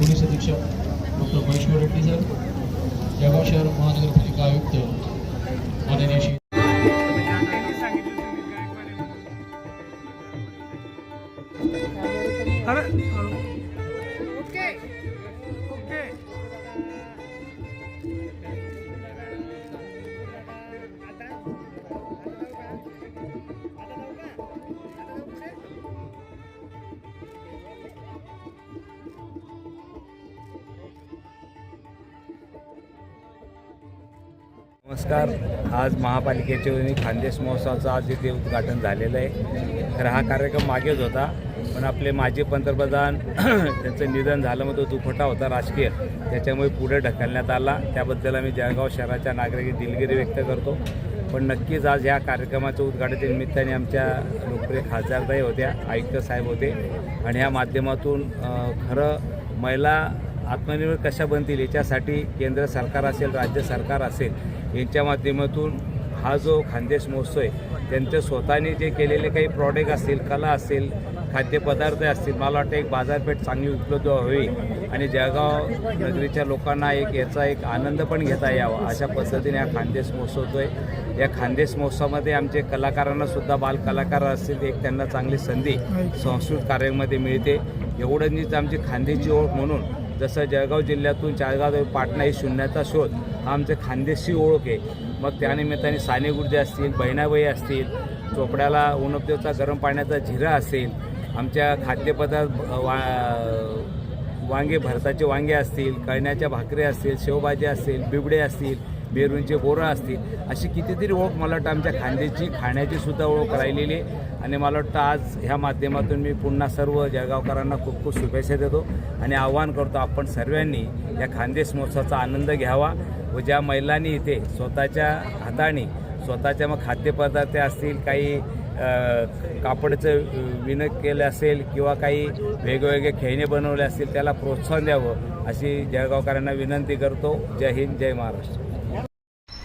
Police अधीक्षक doctor Maheshwar Reddy sir Jalgaon शहर महानगरपालिका आयुक्त माननीय श्री अरे नमस्कार. आज महापालिकेच्या वतीने खानदेश महोत्सवाचं आज इथे उद्घाटन झालेलं आहे. तर हा कार्यक्रम मागेच होता पण आपले माजी पंतप्रधान त्यांचं निधन झालं मग तो दुखटा होता राजकीय. त्याच्यामुळे पुढे ढकलण्यात आला. त्याबद्दल आम्ही जळगाव शहराच्या नागरिक दिलगिरी व्यक्त करतो. पण नक्कीच आज या कार्यक्रमाच्या उद्घाटनाच्या निमित्ताने आमच्या लोकप्रिय खासदारताई होत्या आयुक्त साहेब होते. आणि ह्या माध्यमातून खरं महिला आत्मनिर्भर कशा बनतील याच्यासाठी केंद्र सरकार असेल राज्य सरकार असेल यांच्या माध्यमातून हा जो खानदेश महोत्सव आहे त्यांच्या स्वतःने जे केलेले काही प्रॉडक्ट असतील कला असेल खाद्यपदार्थ असतील मला वाटतं एक बाजारपेठ चांगली उपलब्ध व्हावी आणि जळगाव नगरीच्या लोकांना एक याचा एक आनंद पण घेता यावा अशा पद्धतीने हा खानदेश महोत्सव होतो आहे या खानदेश महोत्सवामध्ये आमचे कलाकारांनासुद्धा बालकलाकार असतील एक त्यांना चांगली संधी संस्कृत कार्यामध्ये मिळते. एवढंच आमची खानदेशी ओळख म्हणून जसं जळगाव जिल्ह्यातून चाळगाव पाटणा ही शून्याचा शोध. हा आमचे खानदेशी ओळख आहे. मग त्यानिमित्ताने साने गुर्जे असतील बहिणाबाई असतील चोपड्याला उनपदेवचा गरम पाण्याचा झिरा असेल आमच्या खाद्यपदार्थ वा वांगे भरताचे वांगे असतील कळण्याच्या भाकरी असतील शेवभाजी असतील बिबडे असतील बेरूंचे बोरं असतील अशी कितीतरी ओळख मला वाटतं आमच्या खांद्याची खाण्याची सुद्धा ओळख राहिलेली आहे. आणि मला वाटतं आज ह्या माध्यमातून मी पुन्हा सर्व जळगावकरांना खूप खूप शुभेच्छा देतो आणि आवाहन करतो आपण सर्वांनी या खानदेश महोत्सवाचा आनंद घ्यावा व ज्या महिलांनी इथे स्वतःच्या हाताने स्वतःच्या मग खाद्यपदार्थ असतील काही कापडचं विण केलं असेल किंवा काही वेगवेगळे खेळणे बनवले असतील त्याला प्रोत्साहन द्यावं अशी जळगावकरांना विनंती करतो. जय हिंद जय महाराष्ट्र.